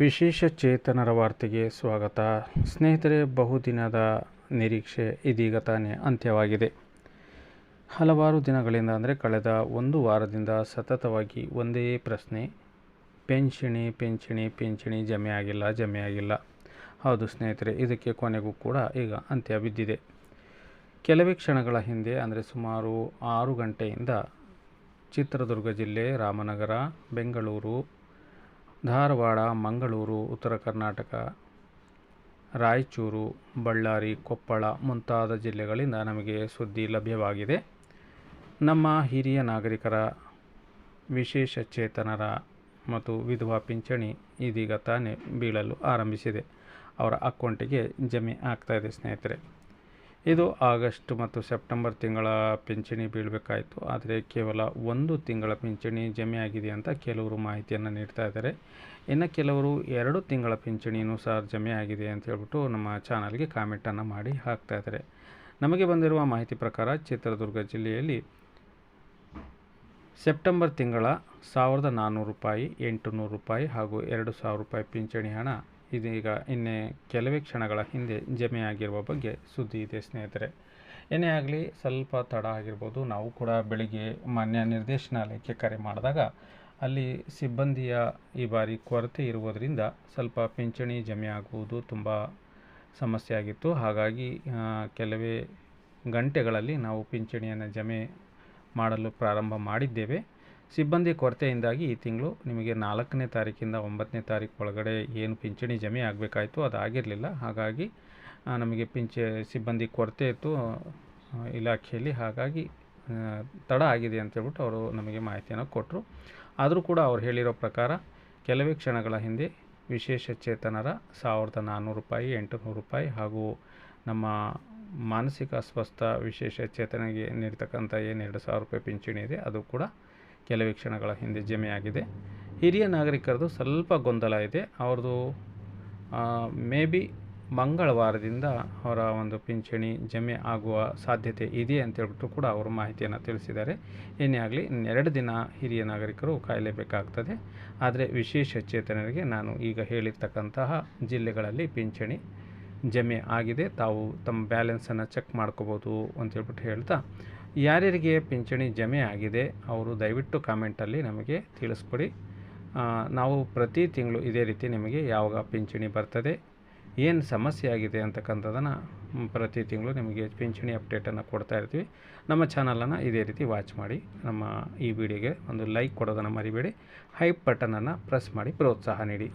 ವಿಶೇಷ ಚೇತನರ ವಾರ್ತೆಗೆ ಸ್ವಾಗತ. ಸ್ನೇಹಿತರೆ, ಬಹುದಿನದ ನಿರೀಕ್ಷೆ ಇದೀಗ ತಾನೇ ಅಂತ್ಯವಾಗಿದೆ. ಹಲವಾರು ದಿನಗಳಿಂದ ಅಂದರೆ ಕಳೆದ ಒಂದು ವಾರದಿಂದ ಸತತವಾಗಿ ಒಂದೇ ಪ್ರಶ್ನೆ. ಪೆನ್ಷಣಿ ಪಿಂಚಣಿ ಪಿಂಚಣಿ ಜಮೆ ಆಗಿಲ್ಲ ಜಮೆ ಆಗಿಲ್ಲ. ಹೌದು ಸ್ನೇಹಿತರೆ, ಇದಕ್ಕೆ ಕೊನೆಗೂ ಕೂಡ ಈಗ ಅಂತ್ಯ ಬಿದ್ದಿದೆ. ಕೆಲವೇ ಕ್ಷಣಗಳ ಹಿಂದೆ, ಅಂದರೆ ಸುಮಾರು ಆರು ಗಂಟೆಯಿಂದ ಚಿತ್ರದುರ್ಗ ಜಿಲ್ಲೆ, ರಾಮನಗರ, ಬೆಂಗಳೂರು, ಧಾರವಾಡ, ಮಂಗಳೂರು, ಉತ್ತರ ಕರ್ನಾಟಕ, ರಾಯಚೂರು, ಬಳ್ಳಾರಿ, ಕೊಪ್ಪಳ ಮುಂತಾದ ಜಿಲ್ಲೆಗಳಿಂದ ನಮಗೆ ಸುದ್ದಿ ಲಭ್ಯವಾಗಿದೆ. ನಮ್ಮ ಹಿರಿಯ ನಾಗರಿಕರ ವಿಶೇಷ ಚೇತನರ ಮತ್ತು ವಿಧವಾ ಪಿಂಚಣಿ ಇದೀಗ ತಾನೇ ಬೀಳಲು ಆರಂಭಿಸಿದೆ. ಅವರ ಅಕೌಂಟಿಗೆ ಜಮೆ ಆಗ್ತಾ ಇದೆ ಸ್ನೇಹಿತರೆ. ಇದು ಆಗಸ್ಟ್ ಮತ್ತು ಸೆಪ್ಟೆಂಬರ್ ತಿಂಗಳ ಪಿಂಚಣಿ ಬೀಳಬೇಕಾಯಿತು. ಆದರೆ ಕೇವಲ ಒಂದು ತಿಂಗಳ ಪಿಂಚಣಿ ಜಮೆ ಆಗಿದೆ ಅಂತ ಕೆಲವರು ಮಾಹಿತಿಯನ್ನು ನೀಡ್ತಾ ಇದ್ದಾರೆ. ಇನ್ನು ಕೆಲವರು ಎರಡು ತಿಂಗಳ ಪಿಂಚಣಿಯೂ ಸಹ ಜಮೆ ಆಗಿದೆ ಅಂತ ಹೇಳ್ಬಿಟ್ಟು ನಮ್ಮ ಚಾನಲ್ಗೆ ಕಾಮೆಂಟನ್ನು ಮಾಡಿ ಹಾಕ್ತಾ ಇದ್ದಾರೆ. ನಮಗೆ ಬಂದಿರುವ ಮಾಹಿತಿ ಪ್ರಕಾರ ಚಿತ್ರದುರ್ಗ ಜಿಲ್ಲೆಯಲ್ಲಿ ಸೆಪ್ಟೆಂಬರ್ ತಿಂಗಳ ಸಾವಿರದ ನಾನ್ನೂರು ರೂಪಾಯಿ ಎಂಟು ನೂರು ರೂಪಾಯಿ ಹಾಗೂ ಎರಡು ಸಾವಿರ ರೂಪಾಯಿ ಪಿಂಚಣಿ ಹಣ ಇದೀಗ ಇನ್ನೇ ಕೆಲವೇ ಕ್ಷಣಗಳ ಹಿಂದೆ ಜಮೆಯಾಗಿರುವ ಬಗ್ಗೆ ಸುದ್ದಿ ಇದೆ, ಸ್ನೇಹಿತರೆ. ಏನೇ ಆಗಲಿ, ಸ್ವಲ್ಪ ತಡ ಆಗಿರ್ಬೋದು. ನಾವು ಕೂಡ ಬೆಳಿಗ್ಗೆ ಮಾನ್ಯ ನಿರ್ದೇಶನಾಲಯಕ್ಕೆ ಕರೆ ಮಾಡಿದಾಗ ಅಲ್ಲಿ ಸಿಬ್ಬಂದಿಯ ಈ ಬಾರಿ ಕೊರತೆ ಇರುವುದರಿಂದ ಸ್ವಲ್ಪ ಪಿಂಚಣಿ ಜಮೆ ಆಗುವುದು ತುಂಬ ಸಮಸ್ಯೆ ಆಗಿತ್ತು ಹಾಗಾಗಿ ಕೆಲವೇ ಗಂಟೆಗಳಲ್ಲಿ ನಾವು ಪಿಂಚಣಿಯನ್ನು ಜಮೆ ಮಾಡಲು ಪ್ರಾರಂಭ ಮಾಡಿದ್ದೇವೆ. ಸಿಬ್ಬಂದಿ ಕೊರತೆಯಿಂದಾಗಿ ಈ ತಿಂಗಳು ನಿಮಗೆ ನಾಲ್ಕನೇ ತಾರೀಕಿಂದ ಒಂಬತ್ತನೇ ತಾರೀಕು ಒಳಗಡೆ ಏನು ಪಿಂಚಣಿ ಜಮೆ ಆಗಬೇಕಾಯಿತು, ಅದು ಆಗಿರಲಿಲ್ಲ. ಹಾಗಾಗಿ ನಮಗೆ ಪಿಂಚ, ಸಿಬ್ಬಂದಿ ಕೊರತೆ ಇತ್ತು ಇಲಾಖೆಯಲ್ಲಿ. ಹಾಗಾಗಿ ತಡ ಆಗಿದೆ ಅಂತೇಳ್ಬಿಟ್ಟು ಅವರು ನಮಗೆ ಮಾಹಿತಿಯನ್ನು ಕೊಟ್ಟರು. ಆದರೂ ಕೂಡ ಅವ್ರು ಹೇಳಿರೋ ಪ್ರಕಾರ ಕೆಲವೇ ಕ್ಷಣಗಳ ಹಿಂದೆ ವಿಶೇಷ ಚೇತನರ ಸಾವಿರದ ನಾನ್ನೂರು ರೂಪಾಯಿ ಎಂಟು ನೂರು ರೂಪಾಯಿ ಹಾಗೂ ನಮ್ಮ ಮಾನಸಿಕ ಅಸ್ವಸ್ಥ ವಿಶೇಷ ಚೇತನಿಗೆ ನೀಡ್ತಕ್ಕಂಥ ಏನು ಎರಡು ಸಾವಿರ ರೂಪಾಯಿ ಪಿಂಚಣಿ ಇದೆ, ಅದು ಕೂಡ ಕೆಲವೇ ಕ್ಷಣಗಳ ಹಿಂದೆ ಜಮೆಯಾಗಿದೆ. ಹಿರಿಯ ನಾಗರಿಕರದು ಸ್ವಲ್ಪ ಗೊಂದಲ ಇದೆ. ಅವ್ರದ್ದು ಮೇ ಬಿ ಮಂಗಳವಾರದಿಂದ ಅವರ ಒಂದು ಪಿಂಚಣಿ ಜಮೆ ಆಗುವ ಸಾಧ್ಯತೆ ಇದೆ ಅಂತೇಳ್ಬಿಟ್ಟು ಕೂಡ ಅವರು ಮಾಹಿತಿಯನ್ನು ತಿಳಿಸಿದ್ದಾರೆ. ಏನೇ ಆಗಲಿ, ಇನ್ನೆರಡು ದಿನ ಹಿರಿಯ ನಾಗರಿಕರು ಕಾಯಲೇಬೇಕಾಗ್ತದೆ. ಆದರೆ ವಿಶೇಷ ಚೇತನರಿಗೆ ನಾನು ಈಗ ಹೇಳಿರ್ತಕ್ಕಂತಹ ಜಿಲ್ಲೆಗಳಲ್ಲಿ ಪಿಂಚಣಿ ಜಮೆ ಆಗಿದೆ. ತಾವು ತಮ್ಮ ಬ್ಯಾಲೆನ್ಸನ್ನು ಚೆಕ್ ಮಾಡ್ಕೋಬೋದು ಅಂತೇಳ್ಬಿಟ್ಟು ಹೇಳ್ತಾ ಯಾರ್ಯಾರಿಗೆ ಪಿಂಚಣಿ ಜಮೆ ಆಗಿದೆ ಅವರು ದಯವಿಟ್ಟು ಕಾಮೆಂಟಲ್ಲಿ ನಮಗೆ ತಿಳಿಸ್ಕೊಡಿ. ನಾವು ಪ್ರತಿ ತಿಂಗಳು ಇದೇ ರೀತಿ ನಿಮಗೆ ಯಾವಾಗ ಪಿಂಚಣಿ ಬರ್ತದೆ, ಏನು ಸಮಸ್ಯೆ ಆಗಿದೆ ಅಂತಕ್ಕಂಥದ್ದನ್ನು ಪ್ರತಿ ತಿಂಗಳು ನಿಮಗೆ ಪಿಂಚಣಿ ಅಪ್ಡೇಟನ್ನು ಕೊಡ್ತಾ ಇರ್ತೀವಿ. ನಮ್ಮ ಚಾನಲನ್ನು ಇದೇ ರೀತಿ ವಾಚ್ ಮಾಡಿ, ನಮ್ಮ ಈ ವಿಡಿಯೋಗೆ ಒಂದು ಲೈಕ್ ಕೊಡೋದನ್ನು ಮರಿಬೇಡಿ, ಹೈಪ್ ಬಟನನ್ನು ಪ್ರೆಸ್ ಮಾಡಿ, ಪ್ರೋತ್ಸಾಹ ನೀಡಿ.